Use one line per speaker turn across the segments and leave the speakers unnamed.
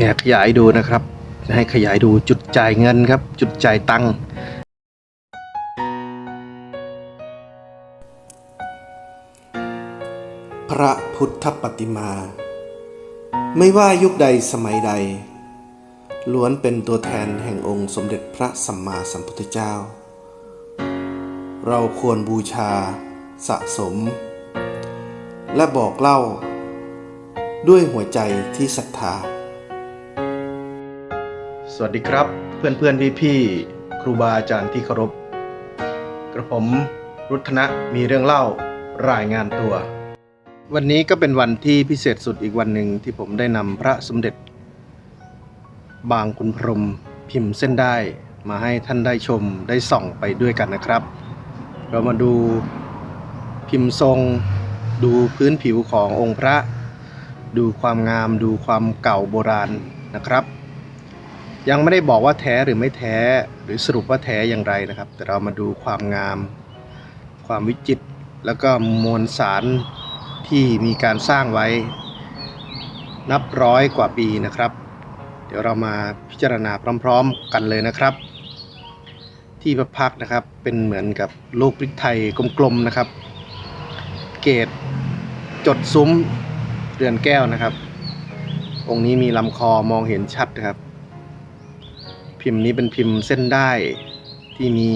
เนี่ยขยายดูนะครับให้ขยายดูจุดจ่ายเงินครับ จุดจ่ายตังค์
พระพุทธปฏิมา ไม่ว่ายุคใดสมัยใด ล้วนเป็นตัวแทนแห่งองค์สมเด็จพระสัมมาสัมพุทธเจ้า เราควรบูชา สะสม และบอกเล่า ด้วยหัวใจที่ศรัทธา
วัสดีครับ เพื่อนเพื่อนพี่พี่ๆครูบาอาจารย์ที่เคารพ กระผมรุทนะมีเรื่องเล่ารายงานตัว วันนี้ก็เป็นวันที่พิเศษสุดอีกวันหนึ่งที่ผมได้นำพระสมเด็จ บางคุณพรมพิมพ์เส้นได้มาให้ท่านได้ชมได้ส่องไปด้วยกันนะครับ เรามาดูพิมพ์ทรง ดูพื้นผิวขององค์พระ ดูความงาม ดูความเก่าโบราณนะครับ ยังไม่ได้บอกว่าแท้หรือไม่แท้หรือสรุปว่าแท้อย่างไรนะครับ แต่เรามาดูความงาม ความวิจิตรแล้วก็มวลสารที่มีการสร้างไว้ นับร้อยกว่าปีนะครับ เดี๋ยวเรามาพิจารณาพร้อม ๆ กันเลยนะครับ ที่พระพักนะครับเป็นเหมือนกับลูกพริกไทยกลมๆนะครับ เกตจดซุ้มเรือนแก้วนะครับ องค์นี้มีลำคอมองเห็นชัดนะครับ พิมพ์นี้เป็นพิมพ์เส้นได้ที่มี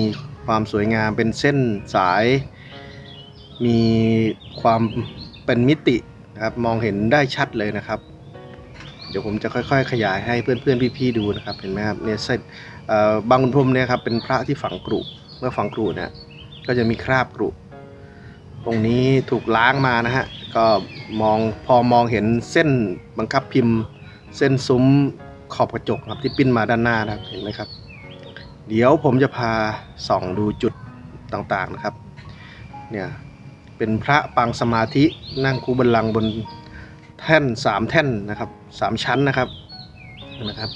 ความสวยงามเป็นเส้นสาย มีความเป็นมิตินะครับมองเห็นได้ชัดเลยนะครับ เดี๋ยวผมจะค่อยๆ ขยายให้เพื่อนๆพี่ๆดูนะครับเห็นไหมครับเนี่ยเส้นบางขุนพรมเนี่ยครับเป็นพระที่ฝังกรุเมื่อฝังกรุเนี่ยก็จะมีคราบกรุตรงนี้ถูกล้างมานะฮะก็มองพอมองเห็นเส้นบังคับพิมพ์ เส้นซุ้ม ขอบกระจกครับที่ปิ้นมาด้านหน้านะครับเห็นไหมครับ เดี๋ยวผมจะพาส่องดูจุดต่างๆนะครับ เนี่ยเป็นพระปางสมาธินั่งคูบัลลังบนแท่นสามแท่นนะครับสามชั้นนะครับนะครับ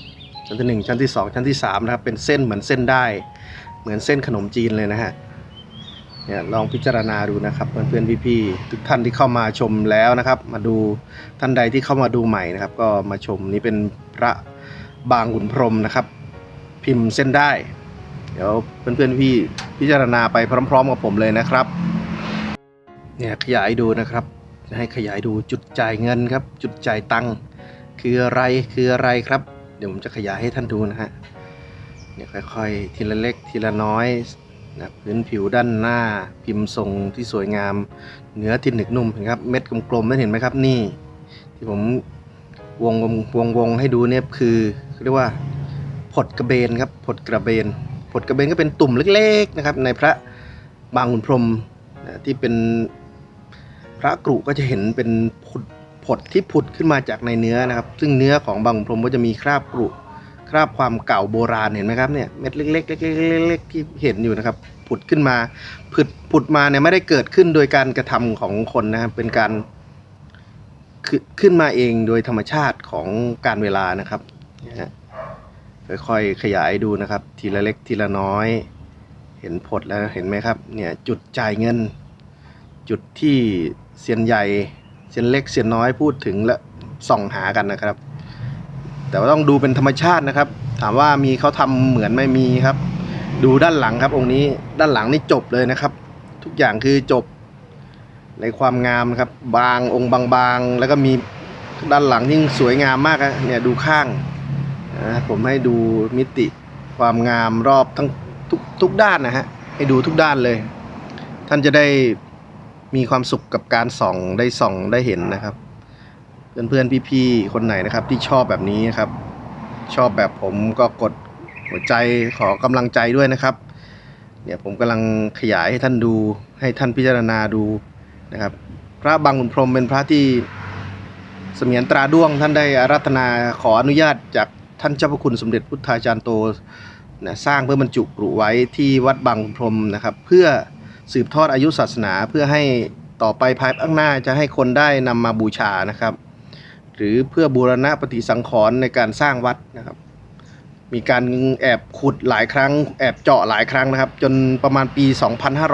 ชั้นที่หนึ่งชั้นที่สองชั้นที่สามนะครับเป็นเส้นเหมือนเส้นได้เหมือนเส้นขนมจีนเลยนะฮะเนี่ยลองพิจารณาดูนะครับเพื่อนๆพี่ๆทุกท่านที่เข้ามาชมแล้วนะครับ มาดูท่านใดที่เข้ามาดูใหม่นะครับ ก็มาชมนี่เป็นพระ บางขุนพรหมนะครับ พิมพ์เส้นได้ เดี๋ยวเพื่อนๆพี่พิจารณาไปพร้อม ๆ กับผมเลยนะครับเนี่ยขยายดูนะครับ จะให้ขยายดูจุดจ่ายเงินครับ จุดจ่ายตังค์คืออะไรคืออะไรครับ เดี๋ยวผมจะขยายให้ท่านดูนะฮะเนี่ยค่อยๆ ทีละเล็กทีละน้อยนะพื้นผิวด้านหน้าพิมพ์ทรงที่สวยงาม เนื้อที่หนึกนุ่มเห็นครับ เม็ดกลมๆนั่นเห็นไหมครับนี่ ที่ผม วงวงวงวงให้ดูเนี่ยคือเรียกว่าผดกระเบนครับผดกระเบนผดกระเบนก็เป็นตุ่มเล็กๆนะครับ ในพระบางขุนพรมที่เป็นพระกรุก็จะเห็นเป็นผดผดที่ผุดขึ้นมาจากในเนื้อนะครับ ซึ่งเนื้อของบางขุนพรมก็จะมีคราบกรุคราบความเก่าโบราณเห็นไหมครับเนี่ยเม็ดเล็กๆเล็กๆๆที่เห็นอยู่นะครับผุดขึ้นมาผุดผุดมาเนี่ยไม่ได้เกิดขึ้นโดยการกระทำของคนนะครับเป็นการ ขึ้นมาเองโดยธรรมชาติของการเวลานะครับค่อยๆขยายดูนะครับ ทีละเล็กทีละน้อย เห็นผลแล้วเห็นไหมครับเนี่ยจุดจ่ายเงิน จุดที่เซียนใหญ่เซียนเล็กเซียนน้อยพูดถึงและส่องหากันนะครับ แต่ว่าต้องดูเป็นธรรมชาตินะครับ ถามว่ามีเขาทำเหมือนไม่มีครับ ดูด้านหลังครับองค์นี้ด้านหลังนี่จบเลยนะครับ ทุกอย่างคือจบ ในความงามครับ บางองค์บางๆ แล้วก็มีด้านหลังที่สวยงามมากอะเนี่ยดูข้างนะผมให้ดูมิติความงามรอบทั้งทุกทุกด้านนะฮะให้ดูทุกด้านเลย ท่านจะได้มีความสุขกับการส่องได้ส่องได้เห็นนะครับ เพื่อนๆพี่ๆคนไหนนะครับ ที่ชอบแบบนี้นะครับ ชอบแบบผมก็กดหัวใจขอกำลังใจด้วยนะครับ เนี่ยผมกำลังขยายให้ท่านดูให้ท่านพิจารณาดู นะครับ พระบางขุนพรหมเป็นพระที่เสมียนตราด้วงท่านได้อารัธนาขออนุญาตจากท่านเจ้าพระคุณสมเด็จพุทธาจารย์โตนะสร้างเพื่อบรรจุกรุไว้ที่วัดบางขุนพรหมนะครับ เพื่อสืบทอดอายุศาสนาเพื่อให้ต่อไปภายภาคหน้าจะให้คนได้นำมาบูชานะครับ หรือเพื่อบูรณะปฏิสังขรณ์ในการสร้างวัดนะครับ มีการแอบขุดหลายครั้ง แอบเจาะหลายครั้งนะครับ จนประมาณปี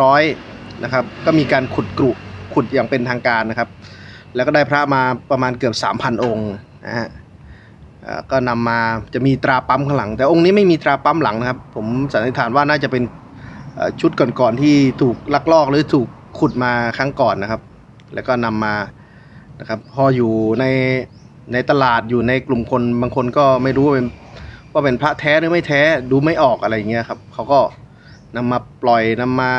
2500 นะครับ ก็มีการขุดกรุ ขุดอย่างเป็นทางการนะครับ แล้วก็ได้พระมาประมาณเกือบ 3,000 องค์นะฮะก็นำมาจะมีตราปั๊มข้างหลัง แต่องค์นี้ไม่มีตราปั๊มหลังนะครับ ผมสันนิษฐานว่าน่าจะเป็นชุดก่อนๆที่ถูกลักลอกหรือถูกขุดมาครั้งก่อนนะครับ แล้วก็นำมานะครับพออยู่ในในตลาดอยู่ในกลุ่มคนบางคนก็ไม่รู้ว่าเป็นว่าเป็นพระแท้หรือไม่แท้ดูไม่ออกอะไรอย่างเงี้ยครับเขาก็นำมาปล่อยนำมา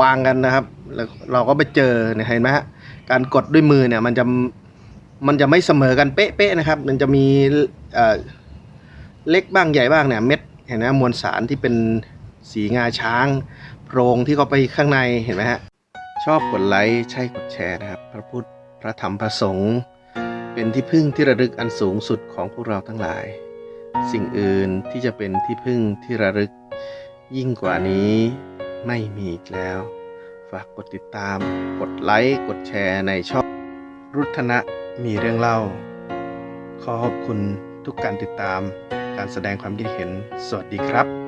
วางกันนะครับแล้วเราก็ไปเจอเนี่ยเห็นไหมฮะการกดด้วยมือเนี่ยมันจะมันจะไม่เสมอกันเป๊ะๆนะครับ มันจะมีเอ่อเล็กบ้างใหญ่บ้างเนี่ยเม็ดเห็นไหมมวลสารที่เป็นสีงาช้างโพรงที่เขาไปข้างในเห็นไหมฮะชอบกดไลค์ใช่กดแชร์นะครับ พระพุทธพระธรรมพระสงฆ์เป็นที่พึ่งที่ระลึกอันสูงสุดของพวกเราทั้งหลาย สิ่งอื่นที่จะเป็นที่พึ่งที่ระลึกยิ่งกว่านี้ ไม่มีอีกแล้ว ฝากกดติดตาม กดไลค์ กดแชร์ในช่องรุทนะมีเรื่องเล่า ขอขอบคุณทุกการติดตาม การแสดงความคิดเห็น สวัสดีครับ